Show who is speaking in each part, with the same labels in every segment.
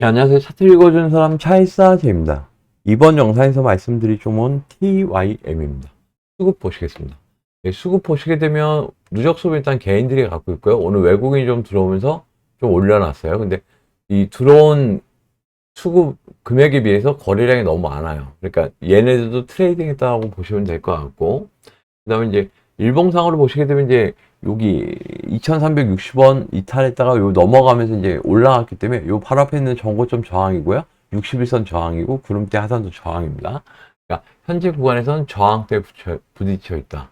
Speaker 1: 네, 안녕하세요. 차트 읽어주는 사람 차이사제입니다. 이번 영상에서 말씀드릴 종목은 TYM입니다. 수급 보시겠습니다. 네, 수급 보시게 되면 누적 수급 일단 개인들이 갖고 있고요. 오늘 외국인이 좀 들어오면서 좀 올려놨어요. 근데 이 들어온 수급 금액에 비해서 거래량이 너무 많아요. 그러니까 얘네들도 트레이딩 했다고 보시면 될 것 같고, 그 다음에 이제 일봉상으로 보시게 되면 이제 여기 2360원 이탈했다가 요 넘어가면서 이제 올라갔기 때문에 요 바로 앞에 있는 전고점 저항이고요. 61선 저항이고 구름대 하단도 저항입니다. 그러니까 현재 구간에서는 저항대에 부딪혀, 있다.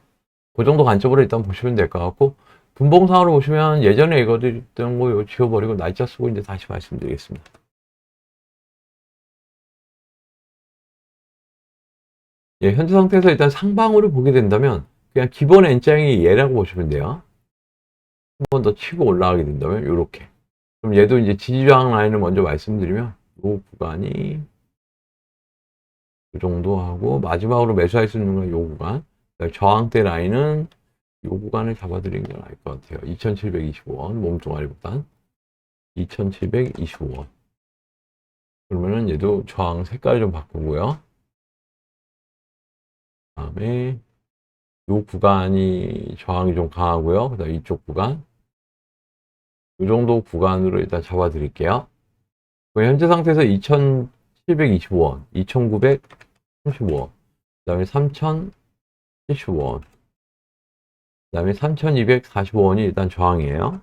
Speaker 1: 그 정도 관점으로 일단 보시면 될 것 같고 분봉상으로 보시면 예전에 읽어드렸던 거요 지워버리고 날짜 쓰고 이제 다시 말씀드리겠습니다. 예, 현재 상태에서 일단 상방으로 보게 된다면 그냥 기본 N장이 얘라고 보시면 돼요. 한 번 더 치고 올라가게 된다면 이렇게. 그럼 얘도 이제 지지저항 라인을 먼저 말씀드리면 이 구간이 이 정도 하고 마지막으로 매수할 수 있는 건 이 구간. 저항대 라인은 이 구간을 잡아드리는 게 나을 것 같아요. 2,725원 몸뚱아리보단 2,725원. 그러면은 얘도 저항 색깔 좀 바꾸고요. 다음에 이 구간이 저항이 좀 강하고요. 그 다음 이쪽 구간. 이 정도 구간으로 일단 잡아 드릴게요. 현재 상태에서 2,725원, 2,935원, 그 다음에 3,075원, 그 다음에 3,245원이 일단 저항이에요.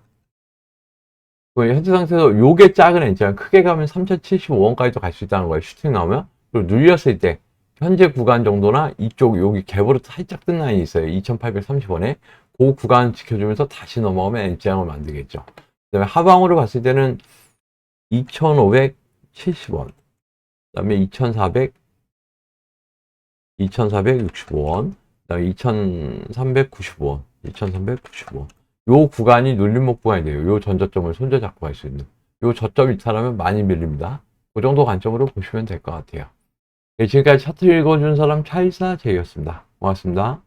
Speaker 1: 현재 상태에서 요게 작은 N자는 크게 가면 3,075원까지도 갈 수 있다는 거예요. 슈팅 나오면. 그리고 눌렸을 때 현재 구간 정도나 이쪽 여기 갭으로 살짝 뜬 라인이 있어요. 2,830원에 그 구간 지켜주면서 다시 넘어가면 N장을 만들겠죠. 그 다음에 하방으로 봤을 때는 2,570원, 그 다음에 2,400, 2,465원, 그다음에 2,395원, 2,395원. 요 구간이 눌림목 구간이 돼요. 요 전저점을 손져 잡고 갈 수 있는. 요 저점 이탈하면 많이 밀립니다. 그 정도 관점으로 보시면 될 것 같아요. 네, 지금까지 차트 읽어준 사람 차이사 제이였습니다. 고맙습니다.